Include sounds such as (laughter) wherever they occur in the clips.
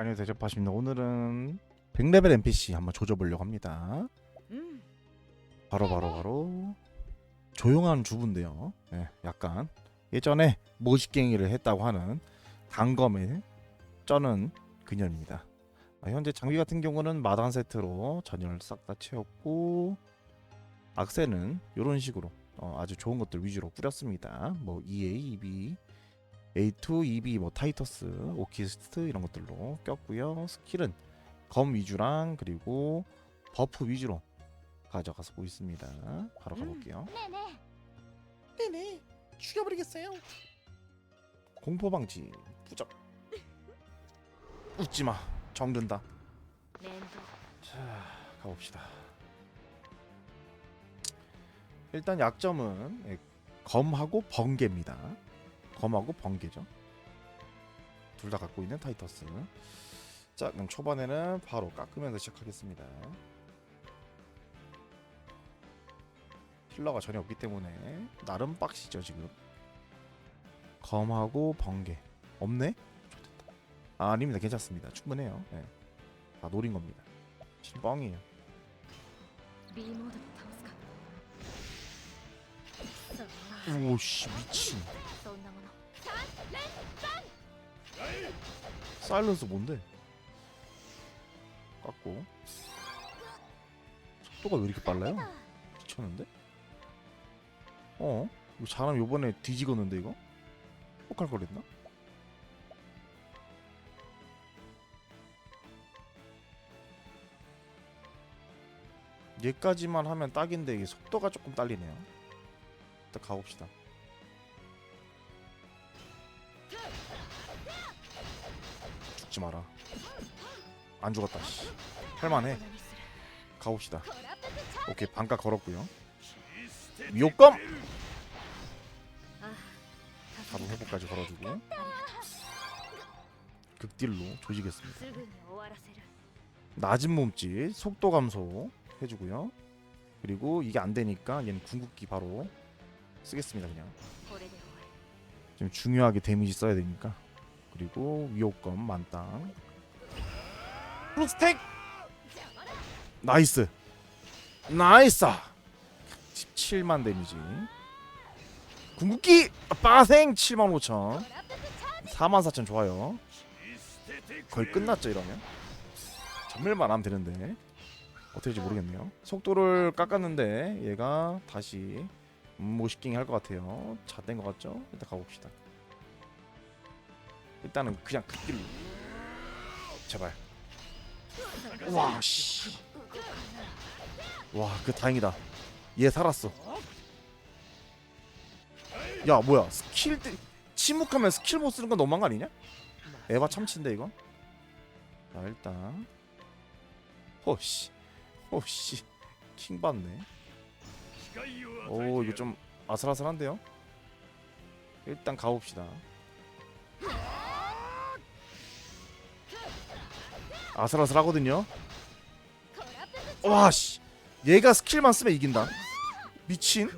안녕 대접하십니다. 오늘은 100레벨 NPC 한번 조져보려고 합니다. 음. 바로 바로 바로 조용한 주부인데요. 예, 약간 예전에 모식갱이를 했다고 하는 단검에 쩌는 그녀입니다. 아, 현재 장비 같은 경우는 마당 세트로 전열을 싹다 채웠고 악세는 이런 식으로 어, 아주 좋은 것들 위주로 뿌렸습니다. 뭐 EA, EB, A2, EB, 뭐 타이터스, 오키스트 이런 것들로 꼈고요. 스킬은 검 위주랑 그리고 버프 위주로 가져가서 보있습니다. 바로 음. 가볼게요. 네네. 네네, 죽여버리겠어요. 공포 방지 부적. 웃지 마, 정든다. 자, 가봅시다. 일단 약점은 예, 검하고 번개입니다. 검하고 번개죠. 둘 다 갖고 있는 타이터스. 자, 그럼 초반에는 바로 깎으면서 시작하겠습니다. 힐러가 전혀 없기 때문에 나름 빡시죠 지금. 검하고 번개 없네? 아, 아닙니다, 괜찮습니다. 충분해요. 예. 다 노린 겁니다. 지금 뻥이에요. 오씨 미친. 사일런스 뭔데? 깎고 속도가 왜 이렇게 빨라요? 미쳤는데? 어? 이거 잘하면 요번에 뒤지겠는데 이거? 혹할 걸랬나? 얘까지만 하면 딱인데 이게 속도가 조금 딸리네요 일단 가봅시다 죽지 마라. 안 죽었다 씨. 할만해. 가봅시다. 오케이 반가 걸었고요. 위협감 바로 회복까지 걸어주고. 극딜로 조지겠습니다. 낮은 몸짓 속도 감소 해주고요. 그리고 이게 안되니까 얘는 궁극기 바로 쓰겠습니다 그냥. 지금 중요하게 데미지 써야 되니까. 그리고 위호검 만땅. 플루스택 나이스! 나이스! 17만 데미지. 궁극기! 빠생 7만 5천. 4만 4천 좋아요. 거의 끝났죠 이러면? 전멸만 하면 되는데. 어떻게 될지 모르겠네요. 속도를 깎았는데 얘가 다시 모시킹 할 것 같아요. 잣된 것 같죠? 일단 가봅시다 일단은 그냥 극딜로 제발 와 씨 와, 그 다행이다. 얘 살았어. 야, 뭐야? 스킬 때 침묵하면 스킬 못 쓰는 건 너무한 거 아니냐? 에바 참치인데 이거. 자, 일단 호씨. 호씨. 킹 받네. 오, 이거 좀 아슬아슬한데요? 일단 가봅시다. 아슬아슬하거든요. 와씨. 얘가 스킬만 쓰면 이긴다. 미친.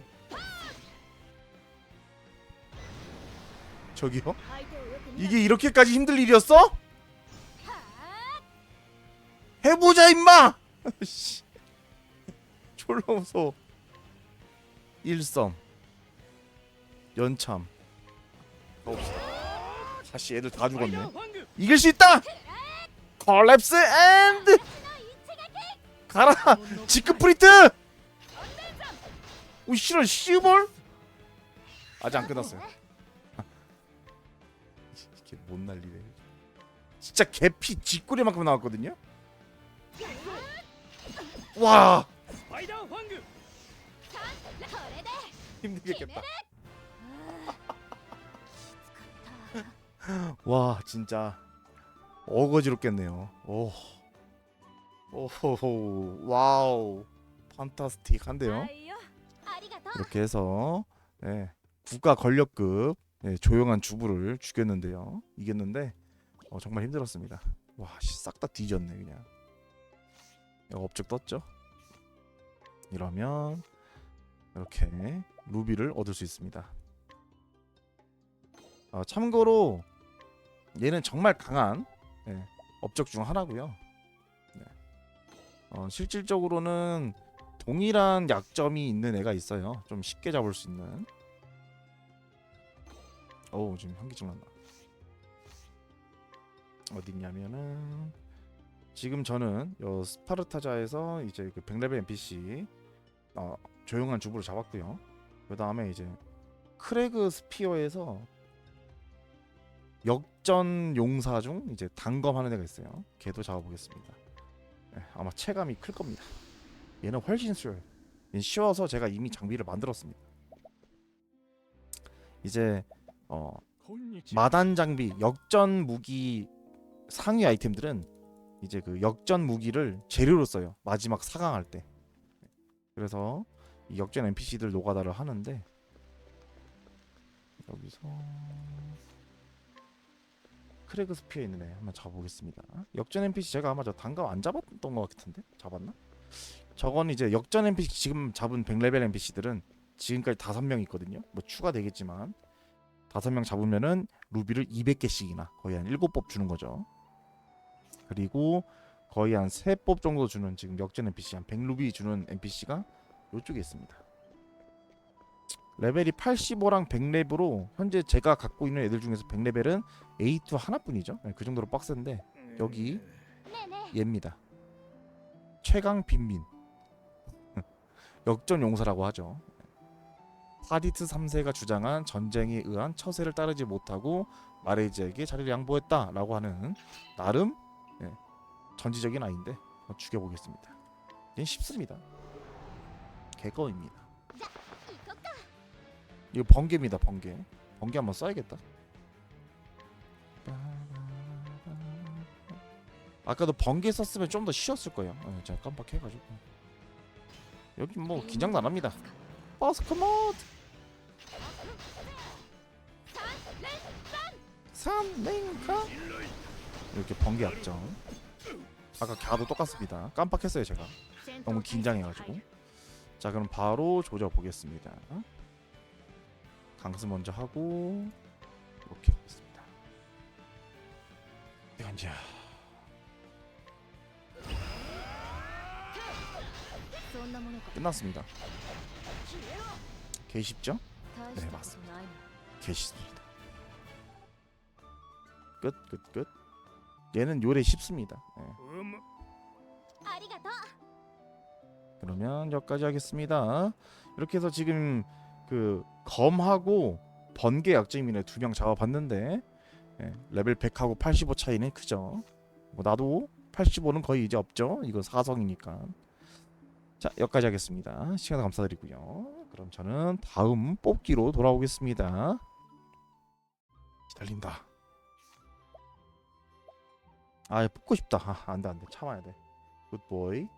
저기요? 이게 이렇게까지 힘들 일이었어? 해보자 임마! (laughs) 졸라 무서워. 일섬. 연참. 없어 사실 애들 다 죽었네. 이길 수 있다! 콜랩스 앤드 가라. 지크프리트! 오 씨발 씨벌 아직 안 끝났어요. 이게 못 날리네 진짜 개피 쥐꼬리만큼 나왔거든요? 와. 힘들겠다. (laughs) 와 진짜. 어거지롭겠네요. 오. 오호호. 와우. 판타스틱한데요. 이렇게 해서 예, 국가 권력급 예, 조용한 주부를 죽였는데요. 이겼는데 어, 정말 힘들었습니다. 와, 싹 다 뒤졌네 그냥. 업적 떴죠? 이러면 이렇게 루비를 얻을 수 있습니다. 어, 참고로 얘는 정말 강한 업적 중 하나고요. 네. 어, 실질적으로는 동일한 약점이 있는 애가 있어요. 좀 쉽게 잡을 수 있는. 오 지금 현기증 난다. 어디 있냐면은 지금 저는 요 스파르타자에서 이제 그 100레벨 NPC 어, 조용한 주부를 잡았고요. 그 다음에 이제 크레그 스피어에서 역전 용사 중 이제 단검하는 애가 있어요. 걔도 잡아보겠습니다. 네, 아마 체감이 클 겁니다. 얘는 훨씬 쉬워요. 얘는 쉬워서 제가 이미 장비를 만들었습니다. 이제 어, 마단 장비, 역전 무기 상위 아이템들은 이제 그 역전 무기를 재료로 써요. 마지막 4강 할 때. 그래서 이 역전 NPC들 노가다를 하는데 여기서 크레그 스피어 있는 애 한번 잡아보겠습니다. 역전 NPC 제가 아마 저 단감 안 잡았던 것 같은데 잡았나? 저건 이제 역전 NPC 지금 잡은 100레벨 NPC들은 지금까지 다섯 명 있거든요. 뭐 추가되겠지만 다섯 명 잡으면은 루비를 200개씩이나 거의 한 7법 주는 거죠. 그리고 거의 한 3법 정도 주는 지금 역전 NPC 한 100루비 주는 NPC가 이쪽에 있습니다. 레벨이 85랑 100레벨로 현재 제가 갖고 있는 애들 중에서 100레벨은 A2 하나뿐이죠. 네, 그 정도로 빡센데 여기 얘입니다. 최강 빈민 (laughs) 역전 용사라고 하죠. 파디트 3세가 주장한 전쟁에 의한 처세를 따르지 못하고 마레이지에게 자리를 양보했다라고 하는 나름 네, 전지적인 아이인데 죽여보겠습니다. 얘는 쉽습니다. 개거입니다. 이거 번개입니다 번개. 번개 한번 써야겠다. 아까도 번개 썼으면 좀 더 쉬었을 거예요. 어, 제가 깜빡해가지고. 여기 뭐 긴장도 안 합니다. 버스커 모드 3랭카? 이렇게 번개 압정. 아까 갸도 똑같습니다. 깜빡했어요 제가. 너무 긴장해가지고. 자 그럼 바로 조져보겠습니다. 강수 먼저 하고 오케이 됐습니다. 간자. 네, 끝났습니다. 계십죠? 네 맞습니다. 계십니다. 끝 끝 끝. 얘는 요래 쉽습니다. 네. 그러면 여기까지 하겠습니다. 이렇게 해서 지금 그 검하고 번개 약점이네 두명 잡아봤는데 예, 레벨 100하고 85 차이는 크죠. 뭐 나도 85는 거의 이제 없죠. 이거 사성이니까. 자 여기까지 하겠습니다. 시간 감사드리고요. 그럼 저는 다음 뽑기로 돌아오겠습니다. 기다린다. 아 뽑고 싶다. 아, 안돼 안돼 참아야 돼. 굿보이.